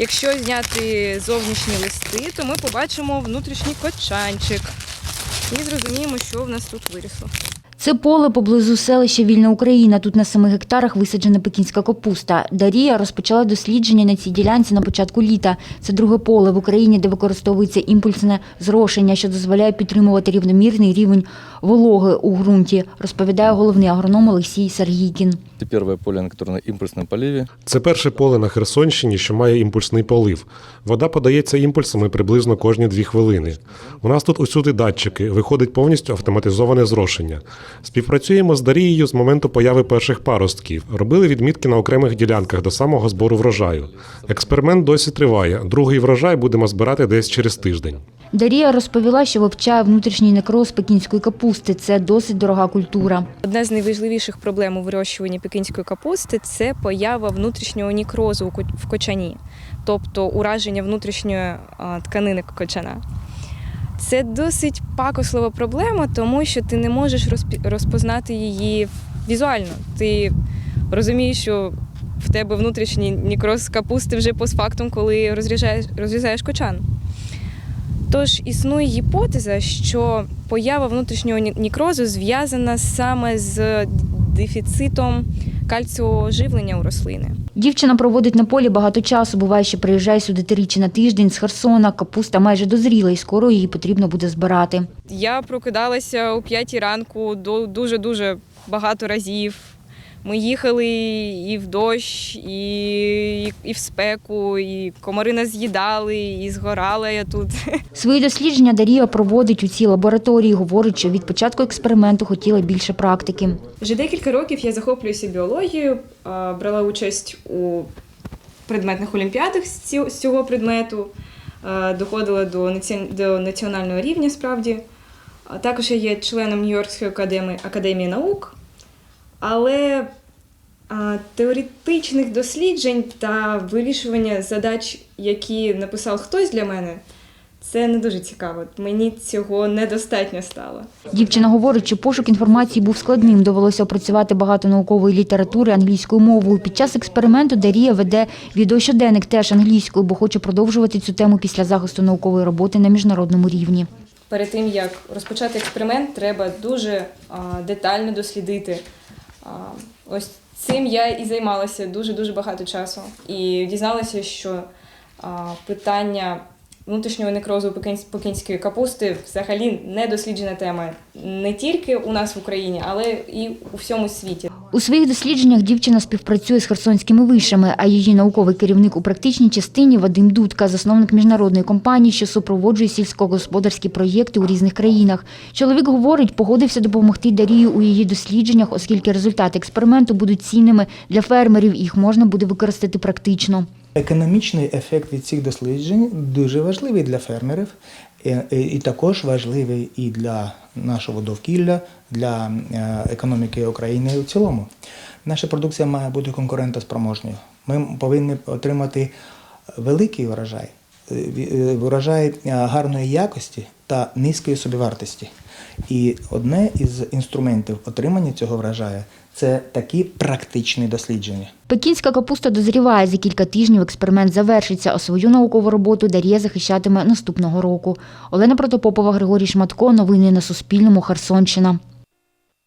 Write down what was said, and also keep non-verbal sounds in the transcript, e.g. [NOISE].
Якщо зняти зовнішні листи, то ми побачимо внутрішній кочанчик і зрозуміємо, що в нас тут вирісло. Це поле поблизу селища Вільна Україна. Тут на семи гектарах висаджена пекінська капуста. Дарія розпочала дослідження на цій ділянці на початку літа. Це друге поле в Україні, де використовується імпульсне зрошення, що дозволяє підтримувати рівномірний рівень вологи у ґрунті, розповідає головний агроном Олексій Сергійкін. Это первое поле, на которое на импульсном поливе. Це перше поле на Херсонщині, що має імпульсний полив. Вода подається імпульсами приблизно кожні дві хвилини. У нас тут усюди датчики, виходить повністю автоматизоване зрошення. Співпрацюємо з Дарією з моменту появи перших паростків. Робили відмітки на окремих ділянках до самого збору врожаю. Експеримент досі триває. Другий врожай будемо збирати десь через тиждень. Дарія розповіла, що вивчає внутрішній некроз пекінської капусти. Це досить дорога культура. Одна з найважливіших проблем у вирощуванні пекінської капусти це поява внутрішнього нікрозу у ко- в кочані, тобто ураження внутрішньої тканини кочана. Це досить пакослива проблема, тому що ти не можеш розпознати її візуально. Ти розумієш, що в тебе внутрішній нікроз капусти вже постфактум, коли розрізаєш, розрізаєш кочан. Тож існує гіпотеза, що поява внутрішнього нікрозу зв'язана саме з дефіцитом кальціового живлення у рослини. Дівчина проводить на полі багато часу. Буває, що приїжджає сюди тричі на тиждень з Херсона. Капуста майже дозріла, і скоро її потрібно буде збирати. Я прокидалася о п'ятій ранку до дуже-дуже багато разів. Ми їхали і в дощ, і, і в спеку, і комари нас з'їдали, і згорала я тут. [LAUGHS] Свої дослідження Дарія проводить у цій лабораторії. Говорить, що від початку експерименту хотіла більше практики. Вже декілька років я захоплююся біологією, брала участь у предметних олімпіадах з цього предмету, доходила до до національного рівня справді. Також я є членом Нью-Йоркської академії, академії наук, але а, теоретичних досліджень та вирішування задач, які написав хтось для мене, це не дуже цікаво. Мені цього недостатньо стало. Дівчина говорить, що пошук інформації був складним. Довелося опрацювати багато наукової літератури англійською мовою. Під час експерименту Дарія веде відеощоденник теж англійською, бо хоче продовжувати цю тему після захисту наукової роботи на міжнародному рівні. перед тим як розпочати експеримент, треба дуже детально дослідити. Ось цим я і займалася дуже дуже багато часу. І дізналася, що питання внутрішнього некрозу пекінської капусти взагалі не досліджена тема не тільки у нас в Україні, але і у всьому світі. У своїх дослідженнях дівчина співпрацює з херсонськими вишами, а її науковий керівник у практичній частині Вадим Дудка, засновник міжнародної компанії, що супроводжує сільськогосподарські проєкти у різних країнах. Чоловік говорить, погодився допомогти Дарію у її дослідженнях, оскільки результати експерименту будуть цінними для фермерів, їх можна буде використати практично. Економічний ефект від цих досліджень дуже важливий для фермерів, е, е, і також важливий і для нашого довкілля, для е, економіки України в цілому. Наша продукція має бути конкурентоспроможною. Ми повинні отримати великий врожай, врожай е, гарної якості та низької собівартості. І одне із інструментів отримання цього врожаю це такі практичні дослідження. Пекінська капуста дозріває за кілька тижнів. Експеримент завершиться, а свою наукову роботу Дар'я захищатиме наступного року. Олена Протопопова, Григорій Шматко. Новини на Суспільному. Херсонщина.